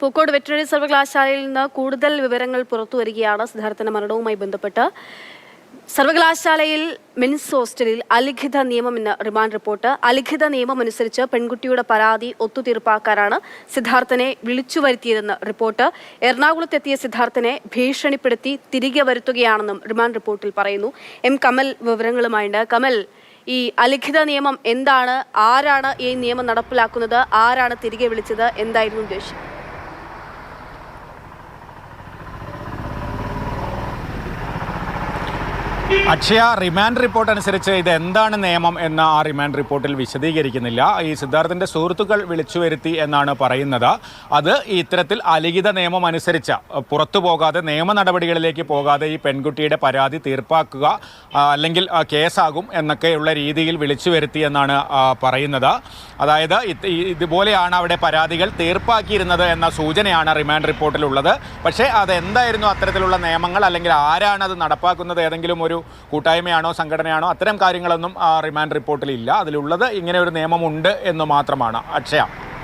Pookode veterinary സർവകലാശാലയിൽ നിന്ന് കൂടുതൽ വിവരങ്ങൾ പുറത്തു വരികയാണ് സിദ്ധാർത്ഥന്റെ മരണവുമായി ബന്ധപ്പെട്ട്. സർവകലാശാലയിൽ മെൻസ് ഹോസ്റ്റലിൽ അലിഖിത നിയമം എന്ന റിമാൻഡ് റിപ്പോർട്ട്. അലിഖിത നിയമം അനുസരിച്ച് പെൺകുട്ടിയുടെ പരാതി ഒത്തുതീർപ്പാക്കാനാണ് സിദ്ധാർത്ഥനെ വിളിച്ചു വരുത്തിയതെന്ന് റിപ്പോർട്ട്. എറണാകുളത്തെത്തിയ സിദ്ധാർത്ഥനെ ഭീഷണിപ്പെടുത്തി തിരികെ വരുത്തുകയാണെന്നും റിമാൻഡ് റിപ്പോർട്ടിൽ പറയുന്നു. എം കമൽ വിവരങ്ങളുമായുണ്ട്. കമൽ ഈ അലിഖിത നിയമം എന്താണ്? ആരാണ് ഈ നിയമം നടപ്പിലാക്കുന്നത്? ആരാണ് തിരികെ വിളിച്ചത്? എന്തായിരുന്നു ഉദ്ദേശം? അക്ഷയ റിമാൻഡ് റിപ്പോർട്ട് അനുസരിച്ച് ഇത് എന്താണ് നിയമം എന്ന ആ റിമാൻഡ് റിപ്പോർട്ടിൽ വിശദീകരിക്കുന്നില്ല. ഈ സിദ്ധാർത്ഥിന്റെ സുഹൃത്തുക്കൾ വിളിച്ചു വരുത്തി എന്നാണ് പറയുന്നത്. അത് ഇത്തരത്തിൽ അലിഖിത നിയമം അനുസരിച്ച് പുറത്തു പോകാതെ നിയമ നടപടികളിലേക്ക് പോകാതെ ഈ പെൺകുട്ടിയുടെ പരാതി തീർപ്പാക്കുക അല്ലെങ്കിൽ കേസാകും എന്നൊക്കെയുള്ള രീതിയിൽ വിളിച്ചു വരുത്തി എന്നാണ് പറയുന്നത്. അതായത് ഇതുപോലെയാണ് അവിടെ പരാതികൾ തീർപ്പാക്കിയിരുന്നത് എന്ന സൂചനയാണ് റിമാൻഡ് റിപ്പോർട്ടിലുള്ളത്. പക്ഷേ അതെന്തായിരുന്നു അത്തരത്തിലുള്ള നിയമങ്ങൾ അല്ലെങ്കിൽ ആരാണ് അത് നടപ്പാക്കുന്നത്? ഏതെങ്കിലും ഒരു കൂട്ടായ്മയാണോ സംഘടനയാണോ? അത്തരം കാര്യങ്ങളൊന്നും റിമാൻഡ് റിപ്പോർട്ടിലില്ല. അതിലുള്ളത് ഇങ്ങനെ ഒരു നിയമമുണ്ട് എന്ന് മാത്രമാണ്. അക്ഷയ.